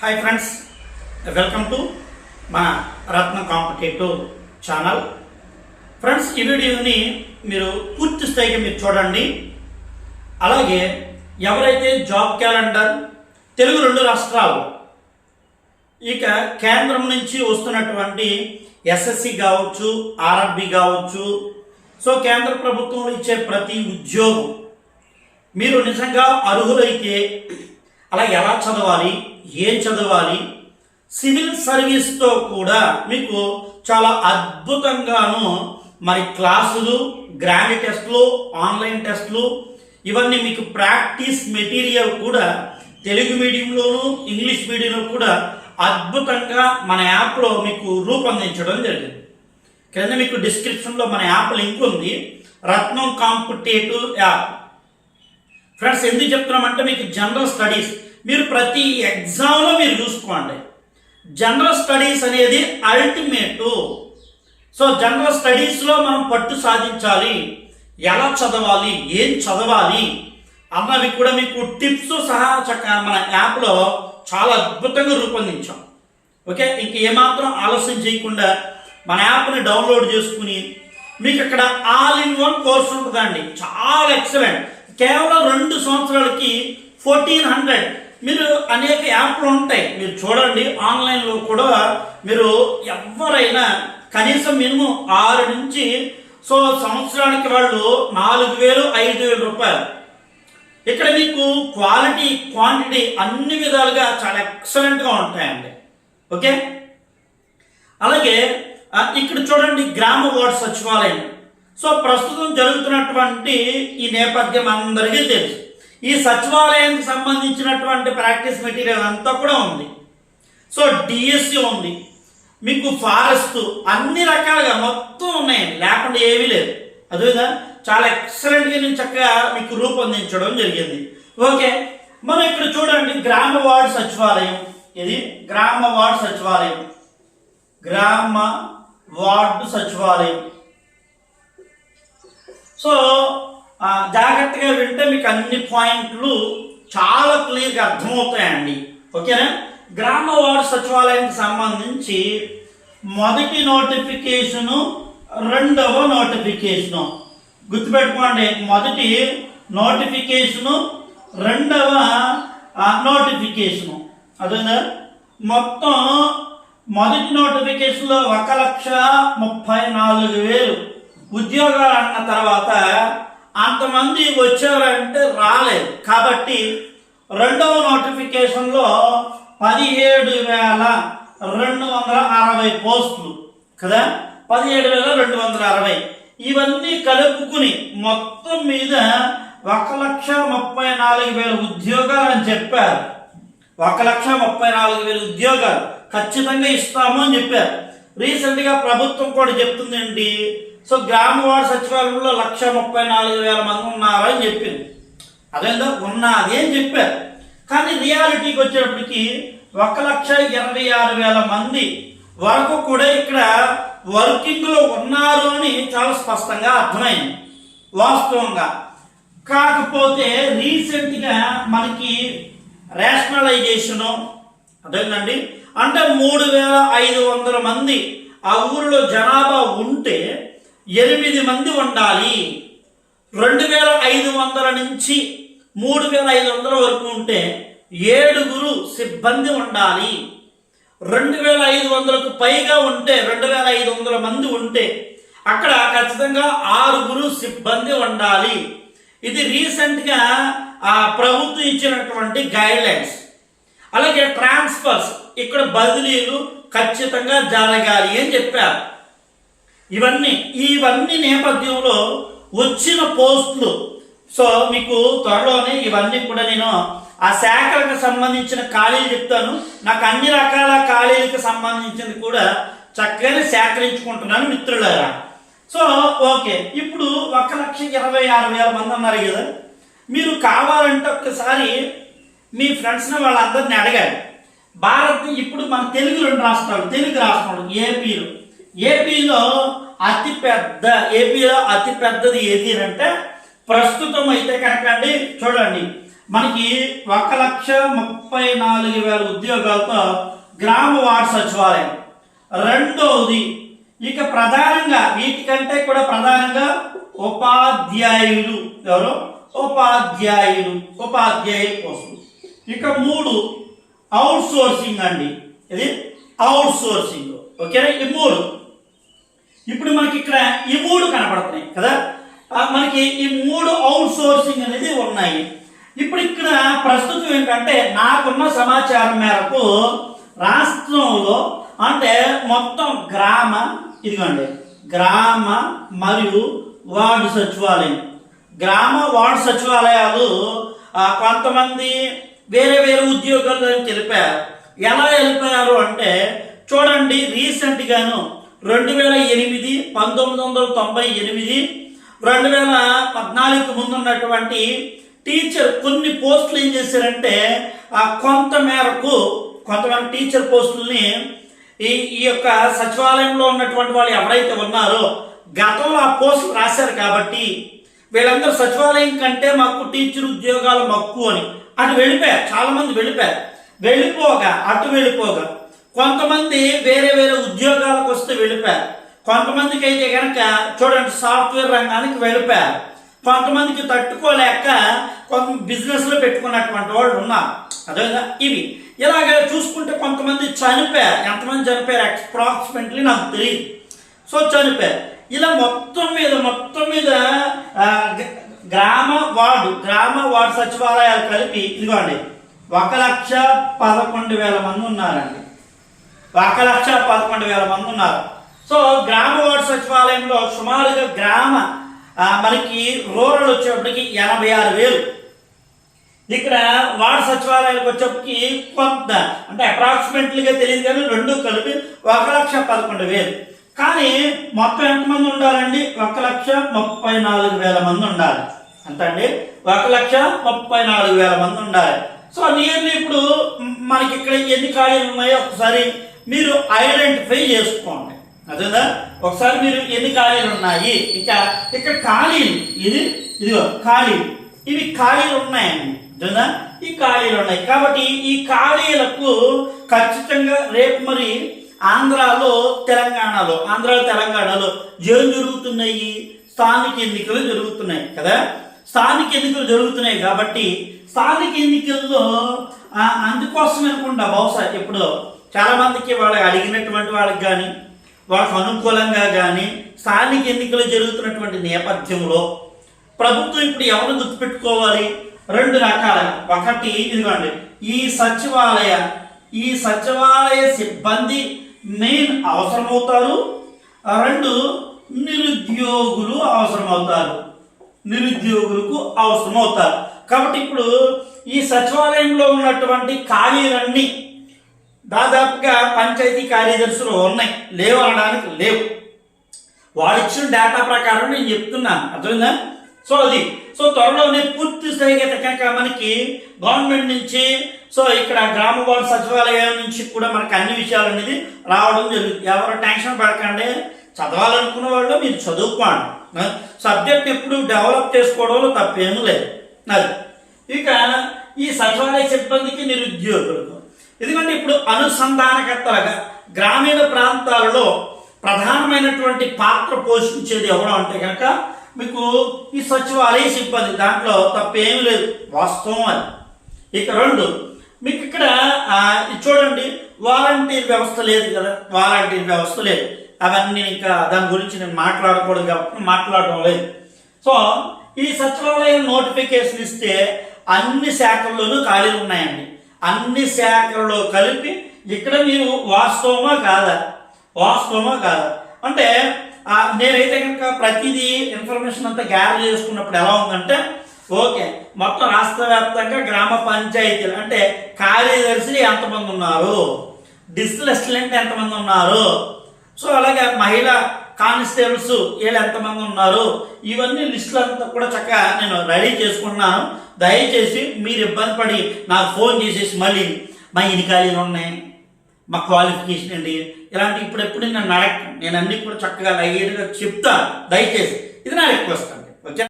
Hi friends welcome to మన రత్న competitive channel friends ఈ వీడియోని మీరు పూర్తి స్థాయిగా మీరు చూడండి. అలాగే ఎవరైతే జాబ్ క్యాలెండర్ తెలుగు రెండు రాష్ట్రాలు ఇక కేంద్రం నుంచి వస్తున్నటువంటి ఎస్ఎస్సి కావచ్చు ఆర్ఆర్బి కావచ్చు సో కేంద్ర ప్రభుత్వం ఇచ్చే ప్రతి ఉద్యోగం మీరు నిజంగా అర్హులైతే అలా ఎలా చదవాలి ఏం చదవాలి? సివిల్ సర్వీస్తో కూడా మీకు చాలా అద్భుతంగాను మరి క్లాసులు గ్రాండ్ టెస్ట్లు ఆన్లైన్ టెస్ట్లు ఇవన్నీ మీకు ప్రాక్టీస్ మెటీరియల్ కూడా తెలుగు మీడియంలోను ఇంగ్లీష్ మీడియంలో కూడా అద్భుతంగా మన యాప్లో మీకు రూపొందించడం జరిగింది. క్రింద మీకు డిస్క్రిప్షన్లో మన యాప్ లింక్ ఉంది. రత్నం కాంపిటేటివ్ యాప్. ఫ్రెండ్స్ ఎందుకు చెప్తున్నామంటే మీకు జనరల్ స్టడీస్ మీరు ప్రతి ఎగ్జామ్లో మీరు చూసుకోండి. జనరల్ స్టడీస్ అనేది అల్టిమేట్ సో జనరల్ స్టడీస్లో మనం పట్టు సాధించాలి. ఎలా చదవాలి? ఏం చదవాలి? అన్నవి కూడా మీకు టిప్స్ సహా చక్క మన యాప్లో చాలా అద్భుతంగా రూపొందించాం. ఓకే ఇంక ఏమాత్రం ఆలస్యం చేయకుండా మన యాప్ని డౌన్లోడ్ చేసుకుని మీకు అక్కడ ఆల్ ఇన్ వన్ కోర్స్ ఉంటుందండి. చాలా ఎక్సలెంట్ కేవలం రెండు సంవత్సరాలకి ఫోర్టీన్ హండ్రెడ్ మీరు అనేక యాప్లు ఉంటాయి. మీరు చూడండి ఆన్లైన్లో కూడా మీరు ఎవరైనా కనీసం మినిమం ఆరు నుంచి సో సంవత్సరానికి వాళ్ళు నాలుగు వేలు ఐదు వేల రూపాయలు. ఇక్కడ మీకు క్వాలిటీ క్వాంటిటీ అన్ని విధాలుగా చాలా ఎక్సలెంట్గా ఉంటాయండి. ఓకే? అలాగే ఇక్కడ చూడండి గ్రామ వార్డు సచివాలయం. సో ప్రస్తుతం జరుగుతున్నటువంటి ఈ నేపథ్యం అందరికీ తెలుసు. ఈ సచివాలయానికి సంబంధించినటువంటి ప్రాక్టీస్ మెటీరియల్ అంతా కూడా ఉంది. సో డిఎస్సి ఉంది. మీకు ఫారెస్ట్ అన్ని రకాలుగా మొత్తం ఉన్నాయి. లేకుండా ఏమీ లేదు అదేవిధంగా చాలా ఎక్సలెంట్గా నేను చక్కగా మీకు రూపొందించడం జరిగింది. ఓకే మనం ఇక్కడ చూడండి. గ్రామ వార్డు సచివాలయం. ఇది గ్రామ వార్డు సచివాలయం. గ్రామ వార్డు సచివాలయం. సో జాగ్రత్తగా వింటే మీకు అన్ని పాయింట్లు చాలా క్లియర్గా అర్థమవుతాయండి. ఓకేనా? గ్రామ వార్డు సచివాలయానికి సంబంధించి మొదటి నోటిఫికేషను రెండవ నోటిఫికేషను. గుర్తుపెట్టుకోండి మొదటి నోటిఫికేషను రెండవ నోటిఫికేషను. అదేనా మొత్తం మొదటి నోటిఫికేషన్లో ఒక లక్ష ముప్పై నాలుగు వేలు ఉద్యోగాలు అన్న తర్వాత అంతమంది వచ్చారంటే రాలేదు. కాబట్టి రెండవ నోటిఫికేషన్లో పదిహేడు వేల రెండు వందల అరవై పోస్టులు కదా? పదిహేడు వేల రెండు వందల అరవై. ఇవన్నీ కలుపుకుని మొత్తం మీద ఒక లక్ష ముప్పై నాలుగు వేల ఉద్యోగాలు అని చెప్పారు. ఒక లక్ష ముప్పై నాలుగు వేల ఉద్యోగాలు ఖచ్చితంగా ఇస్తాము అని చెప్పారు. రీసెంట్గా ప్రభుత్వం కూడా చెప్తుంది ఏంటి సో గ్రామవాడ సచివాలయంలో లక్ష ముప్పై నాలుగు వేల మంది ఉన్నారని చెప్పింది. అదేందో ఉన్నది అని చెప్పారు. కానీ రియాలిటీకి వచ్చేటప్పటికి ఒక లక్ష ఇరవై ఆరు వేల మంది వరకు కూడా ఇక్కడ వర్కింగ్లో ఉన్నారు అని చాలా స్పష్టంగా అర్థమైంది. వాస్తవంగా. కాకపోతే రీసెంట్గా మనకి రేషనలైజేషను అదేనండి అంటే మూడు వేల ఐదు వందల మంది ఆ ఊరిలో జనాభా ఉంటే ఎనిమిది మంది ఉండాలి. రెండు వేల ఐదు వందల నుంచి మూడు వేల ఐదు వందల వరకు ఉంటే ఏడుగురు సిబ్బంది ఉండాలి. రెండు వేల ఐదు వందలకు పైగా ఉంటే రెండు వేల ఐదు వందల మంది ఉంటే అక్కడ ఖచ్చితంగా ఆరుగురు సిబ్బంది ఉండాలి. ఇది రీసెంట్గా ఆ ప్రభుత్వం ఇచ్చినటువంటి గైడ్లైన్స్. అలాగే ట్రాన్స్ఫర్స్ ఇక్కడ బదిలీలు ఖచ్చితంగా జరగాలి అని చెప్పారు. ఇవన్నీ ఇవన్నీ నేపథ్యంలో వచ్చిన పోస్టులు. సో మీకు త్వరలోనే ఇవన్నీ కూడా నేను ఆ శాఖలకు సంబంధించిన ఖాళీలు చెప్తాను. నాకు అన్ని రకాల ఖాళీలకు సంబంధించింది కూడా చక్కగానే సేకరించుకుంటున్నాను మిత్రులారా. So okay. ఇప్పుడు ఒక లక్ష ఇరవై ఆరు వేల మంది అన్నారు కదా. మీరు కావాలంటే ఒక్కసారి మీ ఫ్రెండ్స్ని వాళ్ళందరినీ అడగాలి. భారత్ ఇప్పుడు మన తెలుగు రెండు రాష్ట్రాలు తెలుగు రాష్ట్రాలు ఏపీలో. ఏపీలో అతి పెద్ద ఏపీలో అతి పెద్దది ఏది అంటే ప్రస్తుతం అయితే కనుక అండి చూడండి. మనకి ఒక లక్ష ముప్పై నాలుగు వేల ఉద్యోగాలతో గ్రామ వార్డు సచివాలయం. రెండవది ఇక ప్రధానంగా వీటికంటే కూడా ప్రధానంగా ఉపాధ్యాయులు. ఎవరు? ఉపాధ్యాయులు. ఉపాధ్యాయుల కోసం. ఇక మూడు అవుట్ సోర్సింగ్ అండి. ఇది అవుట్ సోర్సింగ్ ఓకేనా? ఈ మూడు. ఇప్పుడు మనకి ఇక్కడ ఈ మూడు కనపడుతున్నాయి కదా? మనకి ఈ మూడు అవుట్ సోర్సింగ్ అనేది ఉన్నాయి. ఇప్పుడు ఇక్కడ ప్రస్తుతం ఏంటంటే నాకున్న సమాచారం మేరకు రాష్ట్రంలో అంటే మొత్తం గ్రామ ఇదిగోండి గ్రామ మరియు వార్డు సచివాలయం. గ్రామ వార్డు సచివాలయాలు కొంతమంది వేరే వేరే ఉద్యోగాలు తెలిపారు. ఎలా వెళ్ళిపోయారు అంటే చూడండి రీసెంట్గాను రెండు వేల ఎనిమిది పంతొమ్మిది వందల తొంభై ఎనిమిది రెండు వేల పద్నాలుగుకి ముందు ఉన్నటువంటి టీచర్ కొన్ని పోస్టులు ఏం చేశారంటే ఆ కొంత మేరకు కొంతమంది టీచర్ పోస్టుల్ని ఈ ఈ యొక్క సచివాలయంలో ఉన్నటువంటి వాళ్ళు ఎవరైతే ఉన్నారో గతంలో ఆ పోస్టులు రాశారు కాబట్టి వీళ్ళందరూ సచివాలయం కంటే మాకు టీచర్ ఉద్యోగాలు మక్కువ అని. అటు వెళ్ళిపోయారు చాలామంది వెళ్ళిపోయారు. వెళ్ళిపోగా అటు వెళ్ళిపోగా కొంతమంది వేరే వేరే ఉద్యోగాలకు వస్తే వెళ్ళిపోయారు. కొంతమందికి అయితే కనుక చూడండి సాఫ్ట్వేర్ రంగానికి వెళ్ళిపోయారు. కొంతమందికి తట్టుకోలేక కొంత బిజినెస్లో పెట్టుకున్నటువంటి వాళ్ళు ఉన్నారు. అదేవిధంగా ఇవి. ఇలాగ చూసుకుంటే కొంతమంది చనిపోయారు. ఎంతమంది చనిపోయారు? అప్రాక్సిమేట్లీ నాకు తెలియదు సో చనిపోయారు. ఇలా మొత్తం మీద మొత్తం మీద గ్రామ వార్డు గ్రామ వార్డు సచివాలయాలు కలిపి ఇదిగోండి ఒక లక్ష పదకొండు వేల మంది ఉన్నారండి. ఒక లక్ష పదకొండు వేల మంది ఉన్నారు. సో గ్రామ వార్డు సచివాలయంలో సుమారుగా గ్రామ మనకి రూరల్ వచ్చేప్పటికి ఎనభై ఆరు వేలు. ఇక్కడ వార్డు సచివాలయాలకు వచ్చేప్పటికి కొంత అంటే అప్రాక్సిమేట్లీగా తెలియదు కానీ రెండు కలిపి ఒక లక్ష పదకొండు వేలు. కానీ మొత్తం ఎంతమంది ఉండాలండి? ఒక లక్ష ముప్పై నాలుగు వేల మంది ఉండాలి. ఎంత అండి ఒక లక్ష ముప్పై నాలుగు వేల మంది ఉండాలి. సో నియర్లీ ఇప్పుడు మనకి ఇక్కడ ఎన్ని ఖాళీలు ఉన్నాయో ఒకసారి మీరు ఐడెంటిఫై చేసుకోండి. అదేదా ఒకసారి మీరు ఎన్ని ఖాళీలు ఉన్నాయి? ఇక ఇక్కడ ఖాళీలు ఇది ఇదిగో ఖాళీలు. ఇవి ఖాళీలు ఉన్నాయండి. అదేదా ఈ ఖాళీలు ఉన్నాయి. కాబట్టి ఈ ఖాళీలకు ఖచ్చితంగా రేపు మరి ఆంధ్రాలో తెలంగాణలో ఆంధ్రాలో తెలంగాణలో ఏం జరుగుతున్నాయి? స్థానిక ఎన్నికలు జరుగుతున్నాయి కదా? స్థానిక ఎన్నికలు జరుగుతున్నాయి కాబట్టి స్థానిక ఎన్నికల్లో అందుకోసం అనుకుంటా బహుశా ఇప్పుడు చాలామందికి వాళ్ళు వాళ్ళకి అడిగినటువంటి వాళ్ళకి కానీ వాళ్ళకు అనుకూలంగా కానీ స్థానిక ఎన్నికలు జరుగుతున్నటువంటి నేపథ్యంలో ప్రభుత్వం ఇప్పుడు ఎవరు గుర్తుపెట్టుకోవాలి? రెండు రకాల ఒకటి ఇదిగోండి ఈ సచివాలయ ఈ సచివాలయ సిబ్బంది మెయిన్ అవసరమవుతారు. రెండు నిరుద్యోగులు అవసరమవుతారు. నిరుద్యోగులకు అవసరమవుతారు. కాబట్టి ఇప్పుడు ఈ సచివాలయంలో ఉన్నటువంటి ఖాళీలన్నీ దాదాపుగా పంచాయతీ కార్యదర్శులు ఉన్నాయి. లేవు అనడానికి లేవు. వాళ్ళు ఇచ్చిన డేటా ప్రకారం నేను చెప్తున్నాను. అర్థమైందా? సో అది. సో త్వరలోనే పూర్తి స్థాయిగా కనుక మనకి గవర్నమెంట్ నుంచి సో ఇక్కడ గ్రామ వార్డు సచివాలయం నుంచి కూడా మనకి అన్ని విషయాలు అనేది రావడం జరుగుతుంది. ఎవరు టెన్షన్ పడకండి. చదవాలనుకున్న వాళ్ళు మీరు చదువుకోండి. సబ్జెక్ట్ ఎప్పుడు డెవలప్ చేసుకోవడంలో తప్పేమీ లేదు. అది. ఇక ఈ సచివాలయ సిబ్బందికి నిరుద్యోగులకు ఎందుకంటే ఇప్పుడు అనుసంధానకర్తలుగా గ్రామీణ ప్రాంతాలలో ప్రధానమైనటువంటి పాత్ర పోషించేది ఎవరు అంటే కనుక మీకు ఈ సచివాలయ సిబ్బంది. దాంట్లో తప్పేమీ లేదు. వాస్తవం అది. ఇక రెండు మీకు ఇక్కడ చూడండి. వాలంటీర్ వ్యవస్థ లేదు కదా. వాలంటీర్ వ్యవస్థ లేదు. అవన్నీ ఇంకా దాని గురించి నేను మాట్లాడకూడదు కాబట్టి మాట్లాడడం లేదు. సో ఈ సచివాలయం నోటిఫికేషన్ ఇస్తే అన్ని శాఖల్లోనూ ఖాళీలు ఉన్నాయండి. అన్ని శాఖలలో కలిపి ఇక్కడ మీరు వాస్తవమా కాదా? వాస్తవమా కాదా? అంటే నేనైతే కనుక ప్రతిదీ ఇన్ఫర్మేషన్ అంతా గ్యాదర్ చేసుకున్నప్పుడు ఎలా ఉందంటే ఓకే మొత్తం రాష్ట్ర వ్యాప్తంగా గ్రామ పంచాయతీలు అంటే కార్యదర్శులు ఎంతమంది ఉన్నారు? డిస్లెస్టెంట్ ఎంతమంది ఉన్నారు? సో అలాగే మహిళా కానిస్టేబుల్స్ వీళ్ళు ఎంతమంది ఉన్నారు? ఇవన్నీ లిస్టులు అంతా కూడా చక్కగా నేను రెడీ చేసుకున్నాను. దయచేసి మీరు ఇబ్బంది పడి నాకు ఫోన్ చేసేసి మళ్ళీ మా ఇన్ని ఖాళీలు ఉన్నాయి మా క్వాలిఫికేషన్ అండి ఇలాంటి ఇప్పుడు ఎప్పుడు నన్ను అడగ నేను అన్ని కూడా చక్కగా లైట్గా చెప్తాను దయచేసి ఇది నా రిక్వెస్ట్.